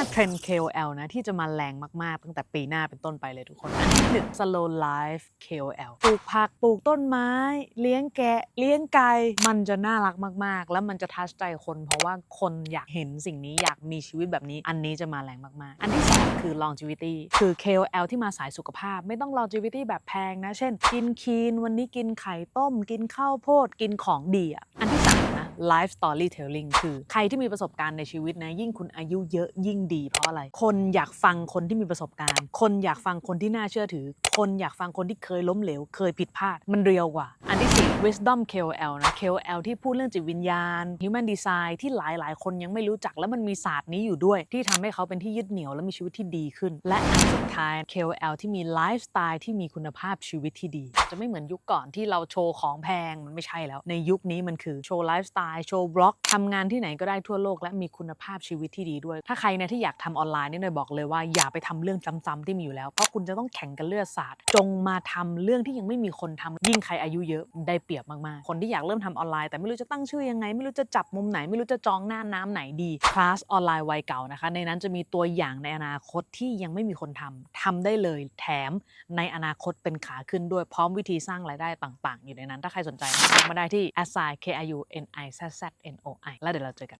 าเทรนด์ KOL นะ ที่จะมาแรงมาก ๆ ตั้งแต่ปีหน้าเป็นต้นไปเลยทุกคนอันที่หนึ่ง slow life KOL ปลูกผักปลูกต้นไม้ เลี้ยงแกะ เลี้ยงไก่มันจะน่ารักมาก ๆ แล้วมันจะทัชใจคนเพราะว่าคนอยากเห็นสิ่งนี้อยากมีชีวิตแบบนี้ อันนี้จะมาแรงมาก ๆ อันที่สองคือ longevity คือ KOL ที่มาสายสุขภาพ ไม่ต้อง longevity แบบแพงนะ เช่น กินคีนวันนี้กินไข่ต้ม กินข้าวโพดกินของดีอะ life storytelling คือใครที่มีประสบการณ์ในชีวิตนะยิ่งคุณอายุเยอะยิ่งดีเพราะอะไร คนอยากฟังคนที่มีประสบการณ์ คนอยากฟังคนที่น่าเชื่อถือ คนอยากฟังคนที่เคยล้มเหลว เคยผิดพลาด มันเรียวกว่า อันที่สี่ wisdom KOL นะ KOL ที่พูดเรื่องจิตวิญญาณ human design ที่หลายๆคนยังไม่รู้จักแล้วมันมีศาสตร์นี้อยู่ด้วย ที่ทำให้เขาเป็นที่ยึดเหนี่ยวและมีชีวิตที่ดีขึ้น และอันสุดท้าย KOL ที่มีไลฟ์สไตล์ที่มีคุณภาพชีวิตที่ดี จะไม่เหมือนยุคก่อนที่เราโชว์ของแพงมันไม่ใช่แล้ว ในยุคนี้มันคือโชว์ไลฟ์สไตล์โชว์บล็อกทำงานที่ไหนก็ได้ทั่วโลกและมีคุณภาพชีวิตที่ดีด้วย ถ้าใครนี่ยที่อยากทำออนไลน์นี่หน่อยบอกเลยว่าอย่าไปทำเรื่องซ้ำๆที่มีอยู่แล้ว เพราะคุณจะต้องแข่งกันเลือดศาสตร์จงมาทำเรื่องที่ยังไม่มีคนทำยิ่งใครอายุเยอะได้เปรียบมากๆ คนที่อยากเริ่มทำออนไลน์แต่ไม่รู้จะตั้งชื่อยังไง ไม่รู้จะจับมุมไหน ไม่รู้จะจองหน้าน้ำไหนดีคลาสออนไลน์วัยเก่านะคะ ในนั้นจะมีตัวอย่างในอนาคตที่ยังไม่มีคนทำทำได้เลยแถมในอนาคตเป็นขาขึ้นด้วยพร้อมวิธีสร้างรายได้ต่าง ๆ อยู่ในนั้นถ้าใครสนใจนะทักมาได้ที่ a s i k i u n i z z n o i แล้วเดี๋ยวเราเจอกัน